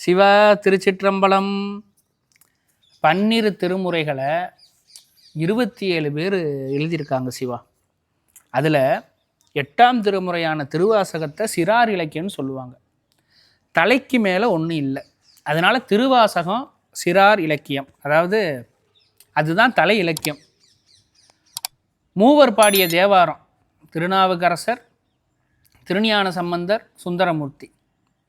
சிவா திருச்சிற்றம்பலம். பன்னிரு திருமுறைகளை இருபத்தி ஏழு பேர் எழுதியிருக்காங்க சிவா. அதில் எட்டாம் திருமுறையான திருவாசகத்தை சிறார் இலக்கியம்னு சொல்லுவாங்க. தலைக்கு மேலே ஒன்றும் இல்லை. அதனால் திருவாசகம் சிறார் இலக்கியம். அதாவது அதுதான் தலை இலக்கியம். மூவர் பாடிய தேவாரம் திருநாவுக்கரசர் திருஞான சம்பந்தர் சுந்தரமூர்த்தி.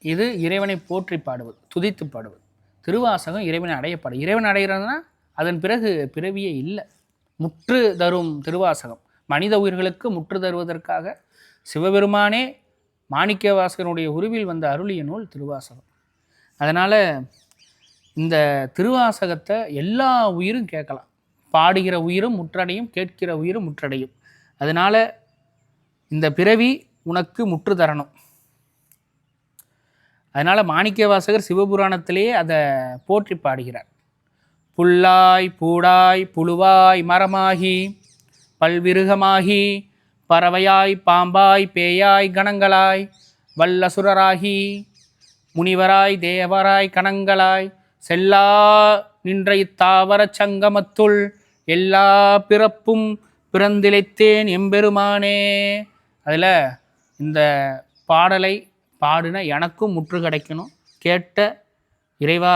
இது இறைவனை போற்றி பாடுவது துதித்து பாடுவது. திருவாசகம் இறைவனை அடையப்பாடு இறைவன் அடைகிறதுனா அதன் பிறகு பிறவியே இல்லை. முற்று தரும் திருவாசகம். மனித உயிர்களுக்கு முற்று தருவதற்காக சிவபெருமானே மாணிக்க வாசகனுடைய உருவில் வந்த அருளிய நூல் திருவாசகம். அதனால் இந்த திருவாசகத்தை எல்லா உயிரும் கேட்கலாம். பாடுகிற உயிரும் முற்றடையும் கேட்கிற உயிரும் முற்றடையும். அதனால் இந்த பிறவி உனக்கு முற்று தரணும். அதனால் மாணிக்க வாசகர் சிவபுராணத்திலேயே அதை போற்றி பாடுகிறார். புல்லாய் பூடாய் புழுவாய் மரமாகி பல்விருகமாகி பறவையாய் பாம்பாய் பேயாய் கணங்களாய் வல்லசுரராகி முனிவராய் தேவராய் கணங்களாய் செல்லா நின்ற இத்தாவர சங்கமத்துள் எல்லா பிறப்பும் பிறந்திழைத்தேன் எம்பெருமானே. அதில் இந்த பாடலை பாடின எனக்கும் முற்று கிடைக்கணும். கேட்ட இறைவா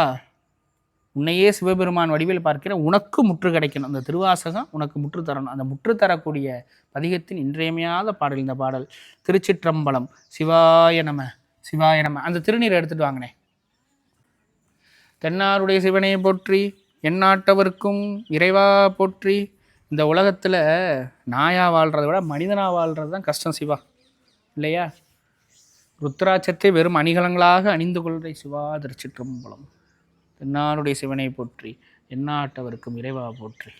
உன்னையே சிவபெருமான் வடிவில் பார்க்கிறேன். உனக்கு முற்று கிடைக்கணும். அந்த திருவாசகம் உனக்கு முற்று தரணும். அந்த முற்று தரக்கூடிய பதிகத்தின் இன்றியமையாத பாடல் இந்த பாடல். திருச்சிற்றம்பலம் சிவாய நம சிவாய நம. அந்த திருநீரை எடுத்துட்டு வாங்கினேன் தென்னாருடைய சிவனை போற்றி எந்நாட்டவர்க்கும் இறைவா போற்றி. இந்த உலகத்தில் நாயா வாழ்கிறத விட மனிதனாக வாழ்கிறது தான் கஷ்டம் சிவா. இல்லையா? ருத்ராட்சத்தை வெறும் அணிகலங்களாக அணிந்து கொள்கிற சிவா திருச்சிற்றம்பலம். தென்னாருடைய சிவனை போற்றி எண்ணாட்டவருக்கும் இறைவா போற்றி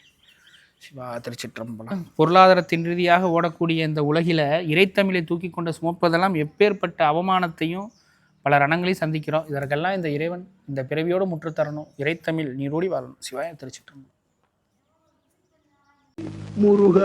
சிவா திருச்சிற்றம்பலம். பொருளாதாரத்தின் ரீதியாக ஓடக்கூடிய இந்த உலகில் இறைத்தமிழை தூக்கி கொண்டு சுமப்பதெல்லாம் எப்பேற்பட்ட அவமானத்தையும் பல ரணங்களையும் சந்திக்கிறோம். இதற்கெல்லாம் இந்த இறைவன் இந்த பிறவியோடு முற்றுத்தரணும். இறைத்தமிழ் நீரோடி வாழணும். சிவாய திருச்சிற்றம்பலம். முருக